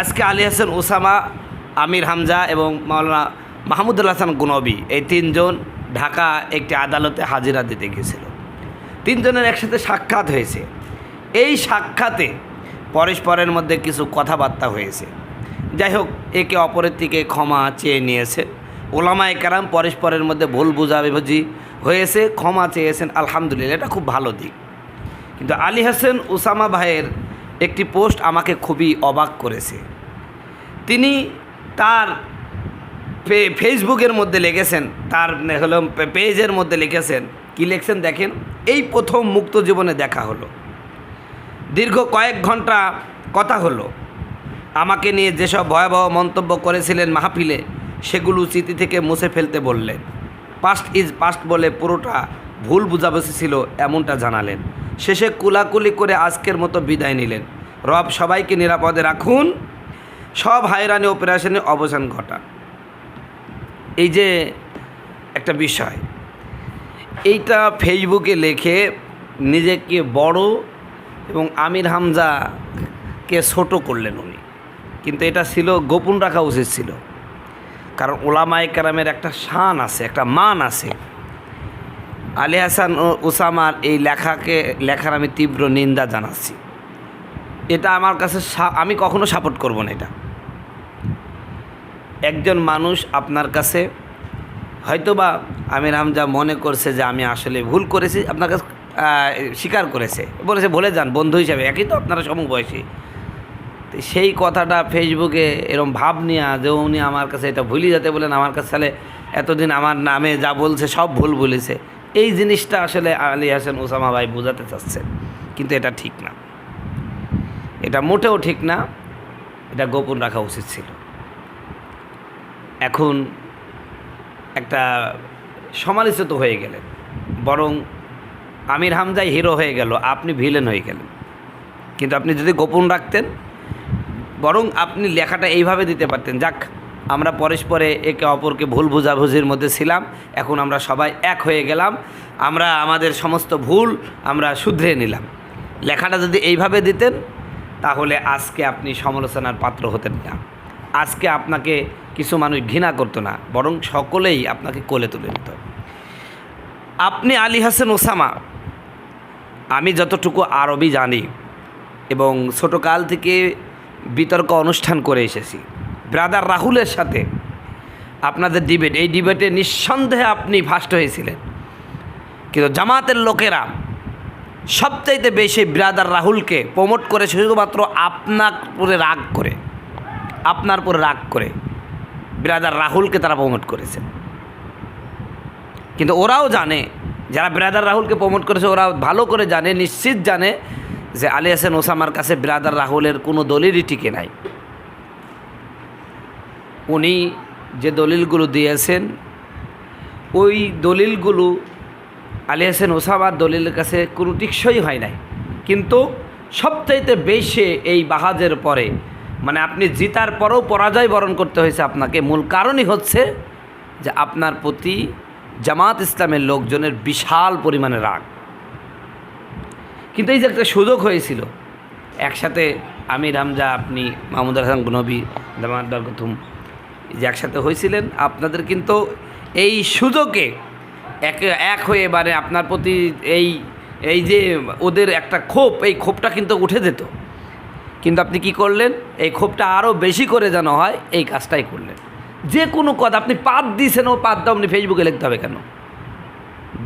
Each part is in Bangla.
আজকে আলী হাসান ওসামা আমির হামজা এবং মাওলানা মাহমুদুল হাসান গুনবি এই তিনজন ঢাকা একটি আদালতে হাজিরা দিতে গিয়েছিল। তিনজনের একসাথে সাক্ষাৎ হয়েছে। এই সাক্ষাতে পরস্পরের মধ্যে কিছু কথাবার্তা হয়েছে। যাই হোক, একে অপরের থেকে ক্ষমা চেয়ে নিয়েছে। ওলামায় কারাম পরস্পরের মধ্যে ভুল বুঝাবুঝি হয়েছে, ক্ষমা চেয়েছেন, আলহামদুলিল্লাহ, এটা খুব ভালো দিক। কিন্তু আলী হাসান, উসামা ভাইয়ের একটি পোস্ট আমাকে খুবই অবাক করেছে। তিনি তার ফেসবুকের মধ্যে লিখেছেন, তার হলো পেজের মধ্যে লিখেছেন, কি লিখছেন দেখেন? এই প্রথম মুক্ত জীবনে দেখা হলো। দীর্ঘ কয়েক ঘণ্টা কথা হলো। আমাকে নিয়ে যেসব ভয়াবহ মন্তব্য করেছিলেন মাহফিলে, সেগুলো স্মৃতি থেকে মুছে ফেলতে বললেন। পাস্ট ইজ পাস্ট বলে পুরোটা ভুল বুঝাবুঝি ছিল, এমনটা জানালেন। শেষে কুলাকুলি করে আজকের মতো বিদায় নিলেন। রব সবাইকে নিরাপদে রাখুন। সব হায়রানি অপারেশনে অবসান ঘটা। এই যে একটা বিষয়, এইটা ফেসবুকে লেখে নিজেকে বড় এবং আমির হামজাকে ছোট করলেন উনি। কিন্তু এটা ছিল, গোপন রাখা উচিত ছিল। কারণ ওলামায় কারামের একটা শান আছে, একটা মান আছে। আলী হাসান ও ওসামার এই লেখাকে, লেখার আমি তীব্র নিন্দা জানাচ্ছি। এটা আমার কাছে আমি কখনো সাপোর্ট করব না এটা। একজন মানুষ আপনার কাছে হয়তোবা আমির হামজা মনে করছে যে আমি আসলে ভুল করেছি, আপনার কাছে স্বীকার করেছে। বলেছে বলে যান, বন্ধু হিসাবে, একই তো আপনারা সমবয়সী। সেই কথাটা ফেসবুকে এরম ভাব নিয়ে, যে উনি আমার কাছে এটা ভুলি যেতে বলেন, আমার কাছে তাহলে এতদিন আমার নামে যা বলছে সব ভুল বলেছে। এই জিনিসটা আসলে আলী হাসান ওসামা ভাই বোঝাতে চাচ্ছেন, কিন্তু এটা ঠিক না। এটা মোটেও ঠিক না, এটা গোপন রাখা উচিত ছিল। এখন একটা সমালোচিত হয়ে গেলেন, বরং আমির হামজাই হিরো হয়ে গেল, আপনি ভিলেন হয়ে গেলেন। কিন্তু আপনি যদি গোপন রাখতেন, বরং আপনি লেখাটা এইভাবে দিতে পারতেন, যাক আমরা পরস্পরে একে অপরকে ভুল বোঝাবুঝির মধ্যে ছিলাম, এখন আমরা সবাই এক হয়ে গেলাম, আমরা আমাদের সমস্ত ভুল আমরা শুধরে নিলাম। লেখাটা যদি এইভাবে দিতেন, তাহলে আজকে আপনি সমালোচনার পাত্র হতেন না। আজকে আপনাকে কিছু মানুষ ঘৃণা করতো না, বরং সকলেই আপনাকে কোলে তুলে নিত। আপনি আলী হাসান ওসামা, আমি যতটুকু আরবি জানি এবং ছোটোকাল থেকে বিতর্ক অনুষ্ঠান করে এসেছি ব্রাদার রাহুলের সাথে আপনাদের ডিবেট এই ডিবেটে নিঃসন্দেহে আপনি ফার্স্ট হয়েছিলেন। কিন্তু জামাতের লোকেরা সবচাইতে বেশি ব্রাদার রাহুলকে প্রমোট করে শুধুমাত্র আপনার উপরে রাগ করে, আপনার উপরে রাগ করে ব্রাদার রাহুলকে তারা প্রমোট করেছে। কিন্তু ওরাও জানে, যারা ব্রাদার রাহুলকে প্রমোট করেছে ওরা ভালো করে জানে, নিশ্চিত জানে যে আলী হাসান ওসামার কাছে ব্রাদার রাহুলের কোনো দলিলই টিকে নাই। উনি যে দলিলগুলো দিয়েছেন, ওই দলিলগুলো আলী হাসান ওসামার দলিলের কাছে কোনো টিকসই হয় নাই। কিন্তু সবচাইতে বেশি এই বাহাজের পরে মানে আপনি জিতার পরেও পরাজয় বরণ করতে হয়েছে আপনাকে, মূল কারণই হচ্ছে যে আপনার প্রতি জামাত ইসলামের লোকজনের বিশাল পরিমাণে রাগ। কিন্তু এই যে একটা সুযোগ হয়েছিল, একসাথে আমির হামজা, আপনি মাহমুদ হাসান নবী, জামাত বরকতুম যে একসাথে হয়েছিলেন, আপনাদের কিন্তু এই সুযোগে এক এক হয়ে এবারে আপনার প্রতি এই এই যে ওদের একটা ক্ষোভ, এই ক্ষোভটা কিন্তু উঠে যেত। কিন্তু আপনি কি করলেন? এই ক্ষোভটা আরও বেশি করে যেন হয়, এই কাজটাই করলেন। যে কোনো কথা, আপনি পাত দিয়েছেন, ও পাত দাও, আপনি ফেসবুকে লিখতে হবে কেন?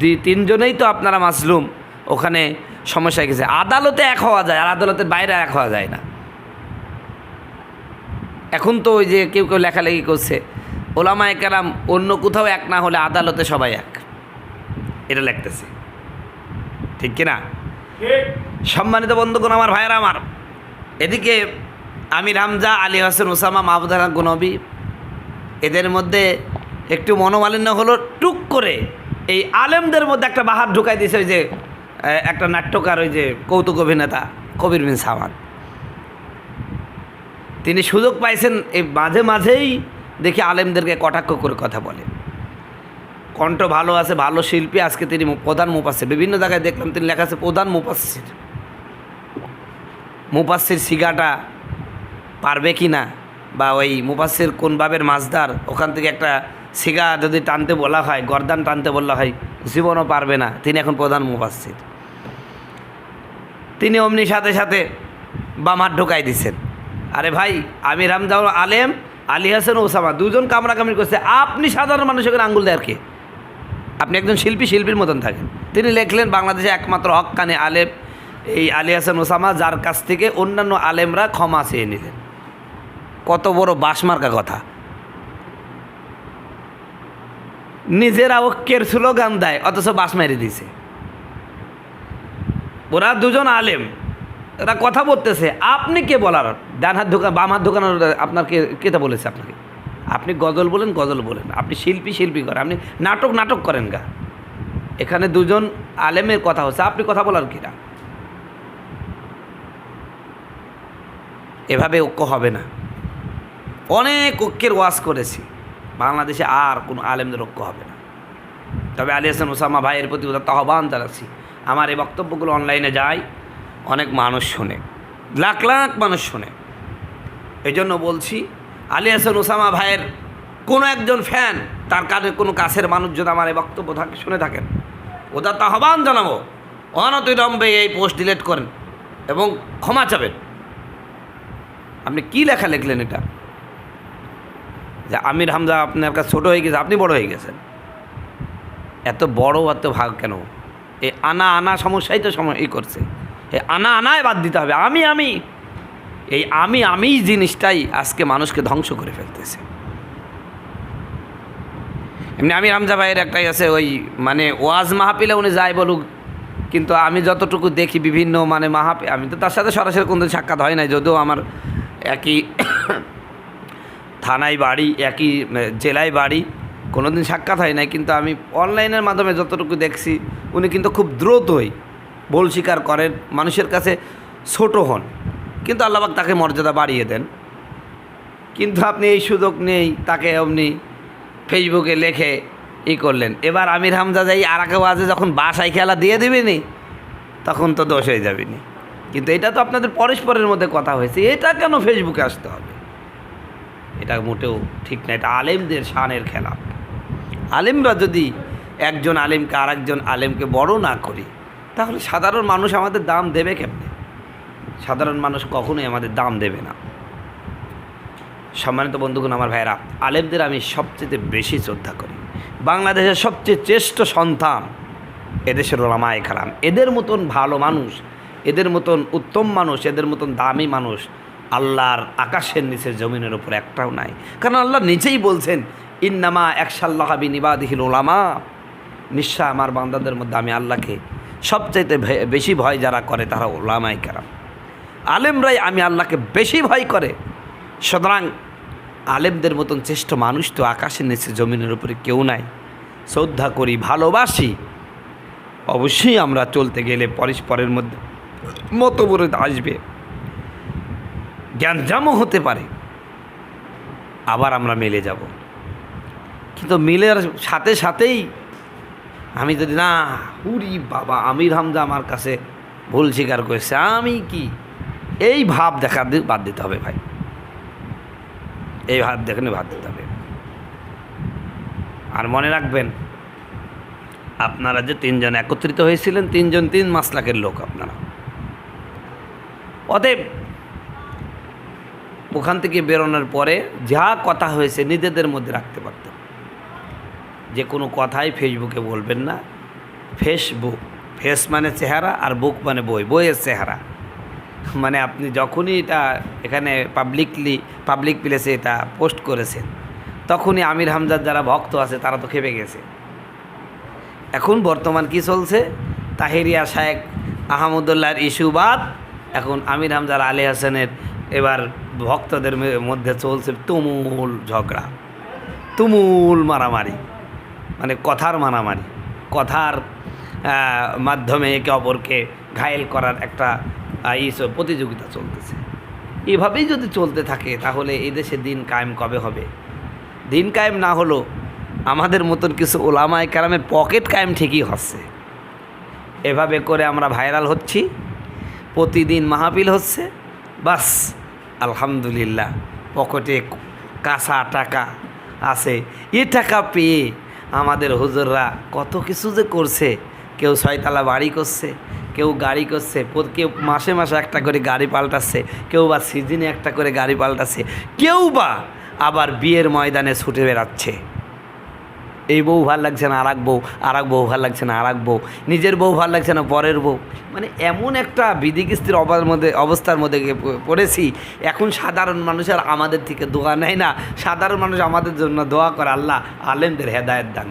দুই তিনজনেই তো আপনারা মাসলুম, ওখানে সমস্যা গেছে। আদালতে এক হওয়া যায়, আর আদালতের বাইরে এক হওয়া যায় না। এখন তো ওই যে কেউ কেউ লেখালেখি করছে। ওলামায় কেরাম অন্য কোথাও এক না হলে আদালতে সবাই এক। এটা লিখতেছে। ঠিক কিনা? সম্মানিত বন্ধুগণ আমার ভাইয়েরা আমার এদিকে আমির হামজা আলী হাসান ওসামা মাহবুদ হাসান গুনবি এদের মধ্যে একটু মনোমালিন্য হলো টুক করে এই আলেমদের মধ্যে একটা বাহার ঢুকাই দিয়েছে ওই যে একটা নাট্যকার ওই যে কৌতুক অভিনেতা কবির বিন সামাদ। তিনি সুযোগ পাইছেন, এই মাঝে মাঝেই দেখি আলেমদেরকে কটাক্ষ করে কথা বলে। কণ্ঠ ভালো আছে, ভালো শিল্পী, আজকে তিনি প্রধান মুপাসির বিভিন্ন জায়গায় দেখলাম তিনি লেখা আছে প্রধান মুপাসির মুপাসির সিগাটা পারবে কি না? বা ওই মুফাসের কোন বাবের মাছদার? ওখান থেকে একটা সিগা যদি টানতে বলা হয়, গর্দান টানতে বলা হয়, জীবনও পারবে না। তিনি এখন প্রধান মুফাসির তিনি অমনি সাথে সাথে বামার ঢোকাই দিছেন। আরে ভাই আমির হামজাউল আলেম, আলী হাসান ওসামা, দুজন কামরা কামড়াকামড়ি করছে। আপনি সাধারণ মানুষের আঙ্গুল দেয় কি? আপনি একজন শিল্পী, শিল্পীর মতন থাকেন। তিনি লিখলেন, বাংলাদেশে একমাত্র হক্কানে আলেম, এই আলী হাসান ওসামা, যার কাছ থেকে অন্যান্য আলেমরা ক্ষমা চেয়ে নিলেন। কত বড় বাসমার্কা কথা। নিজেরা ঐক্যের স্লোগান দেয়, অথচ বাস মেরে দিছে ওরা দুজন আলেম। এরা কথা বলতেছে। আপনি কে বলার? ডান হাত দোকান বাম হাত দোকান আপনার কে কেটা বলেছে আপনাকে? আপনি গজল বলেন গজল বলেন। আপনি শিল্পী শিল্পী করেন। আপনি নাটক নাটক করেন গা। এখানে দুজন আলেমের কথা হচ্ছে। আপনি কথা বলার কিনা এভাবে ঐক্য হবে না। অনেক ঐক্যের ওয়াজ করেছি। বাংলাদেশে আর কোনো আলেমদের ঐক্য হবে না। তবে আলী হাসান ওসামা ভাইয়ের প্রতি উদাত্ত আহ্বান জানাচ্ছি। আমার এই বক্তব্যগুলো অনলাইনে যায়। অনেক মানুষ শোনে, লাখ লাখ মানুষ শোনে। এই জন্য বলছি, আলী হাসান ওসামা ভাইয়ের কোনো একজন ফ্যান, তার কানে কোনো কাছের মানুষ যদি আমার এই বক্তব্য থাকে, শুনে থাকেন। উদাত্ত আহ্বান জানাব, অনতিরম্বে এই পোস্ট ডিলেট করেন এবং ক্ষমা চাবেন। আপনি কি লেখা লিখলেন এটা? যে আমির হামজা আপনার কাছে ছোটো হয়ে গেছে, আপনি বড় হয়ে গেছেন। এত বড়, এত ভাগ কেন? এই আনা আনা সমস্যাই তো সময় এই করছে। আনা আনায় বাদ দিতে হবে। আমি আমি। এই আমি আমি জিনিসটাই আজকে মানুষকে ধ্বংস করে ফেলতেছে। এমনি আমি হামজা ভাইয়ের একটাই আছে, ওই মানে ওয়াজ মাহাপিলে উনি যাই বলুক, কিন্তু আমি যতটুকু দেখি বিভিন্ন মানে মাহাপি আমি তো তার সাথে সরাসরি কোনো সাক্ষাৎ হয় নাই, যদিও আমার একই থানায় বাড়ি, একই জেলায় বাড়ি কোনো দিন সাক্ষাৎ হয় নাই, কিন্তু আমি অনলাইনের মাধ্যমে যতটুকু দেখছি, উনি কিন্তু খুব দ্রুতই ভুল স্বীকার করেন, মানুষের কাছে ছোট হন। কিন্তু আল্লাহবাক তাকে মর্যাদা বাড়িয়ে দেন। কিন্তু আপনি এই সুযোগ নেই, তাকে এমনি ফেসবুকে লেখে ই করলেন। এবার আমির হামজা যাই আর একে বাজে যখন বাসায় খেলা দিয়ে দিবেনি, তখন তো দোষ হয়ে যাবেনি। কিন্তু এটা তো আপনাদের পরস্পরের মধ্যে কথা হয়েছে, এটা কেন ফেসবুকে আসতে হবে? এটা মোটেও ঠিক না, এটা আলেমদের শানের খেলা। আলেমরা যদি একজন আলেমকে আর একজন আলেমকে বড় না করি তাহলে সাধারণ মানুষ আমাদের দাম দেবে কেমনে? সাধারণ মানুষ কখনোই আমাদের দাম দেবে না। সম্মানিত বন্ধুগণ, আমার ভাইয়েরা, আলেমদের আমি সবচেয়ে বেশি শ্রদ্ধা করি। বাংলাদেশের সবচেয়ে শ্রেষ্ঠ সন্তান এদেশের ওলামায় খারাম এদের মতন ভালো মানুষ, এদের মতন উত্তম মানুষ, এদের মতন দামি মানুষ আল্লাহর আকাশের নিচে জমিনের ওপর একটাও নাই। কারণ আল্লাহ নিজেই বলছেন, ইন্নামা একশাল্লাহাবি নিবাদিহিল ওলামা নিশ্চয় আমার বান্দাদের মধ্যে আমি আল্লাহকে সবচাইতে বেশি ভয় যারা করে তারা ওলামাই কারাম। আলেমরাই আমি আল্লাহকে বেশি ভয় করে। সুতরাং আলেমদের মতন শ্রেষ্ঠ মানুষ তো আকাশের নিচে জমিনের উপরে কেউ নাই। শ্রদ্ধা করি, ভালোবাসি। অবশ্যই আমরা চলতে গেলে পরস্পরের মধ্যে মতবিরোধ আসবে। জ্ঞানজামও হতে পারে। আবার আমরা মিলে যাব। কিন্তু মিলের সাথে সাথেই আমি যদি না হুরি বাবা, আমির হামজা আমার কাছে ভুল স্বীকার করেছে, আমি কি? এই ভাব দেখা বাদ দিতে হবে ভাই। এই ভাব দেখানে বাদ দিতে হবে। আর মনে রাখবেন, আপনারা যে তিনজন একত্রিত হয়েছিলেন, তিনজন তিন মাসলাকের লোক আপনারা। অতএব, ওখান থেকে বেরোনোর পরে যা কথা হয়েছে নিজেদের মধ্যে রাখতে পারতেন। যে কোনো কথাই ফেসবুকে বলবেন না। ফেসবুক ফেস মানে চেহারা আর বুক মানে বই। বইয়ের চেহারা। মানে আপনি যখনই এটা এখানে পাবলিকলি পাবলিক প্লেসে এটা পোস্ট করেছেন, তখনই আমির হামজার যারা ভক্ত আছে, তারা তো খেপে গেছে। এখন বর্তমান কি চলছে? তাহেরিয়া শায়েক আহমদুল্লাহর ইস্যুবাদ এখন আমির হামজার আলী হাসানের এবার ভক্তদের মধ্যে চলছে তুমুল ঝগড়া, তুমুল মারামারি। মানে কথার মারামারি কথার মাধ্যমে একে অপরকে ঘায়েল করার একটা আহ, ই চ- প্রতিযোগিতা চলতেছে। এভাবেই যদি চলতে থাকে তাহলে এই দেশে দিন কায়েম কবে হবে? দিন কায়েম না হলো আমাদের মতন কিছু ওলামায় কারামের পকেট কায়েম ঠিকই হচ্ছে। এভাবে করে আমরা ভাইরাল হচ্ছি প্রতিদিন মাহফিল হচ্ছে বাস আলহামদুলিল্লাহ পকেটে কাঁচা টাকা আছে। এ টাকা পেয়ে আমাদের হুজুররা কত কিছু যে করছে। কেউ ছয়তলা বাড়ি করছে, কেউ গাড়ি করছে কেউ মাসে মাসে একটা করে গাড়ি পাল্টাচ্ছে, কেউ বা সিজনে একটা করে গাড়ি পাল্টাচ্ছে, কেউ বা আবার বিয়ের ময়দানে ছুটে বেড়াচ্ছে। এই বউ ভালো লাগছে না আর বউ আর বউ ভালো লাগছে না আর বউ, নিজের বউ ভালো লাগছে না পরের বউ। মানে এমন একটা বিধিকিস্তির অবার মধ্যে, অবস্থার মধ্যে পড়েছি। এখন সাধারণ মানুষ আর আমাদের থেকে দোয়া নেয় না। সাধারণ মানুষ আমাদের জন্য দোয়া করে আল্লাহ আলেমদের হেদায়ত দান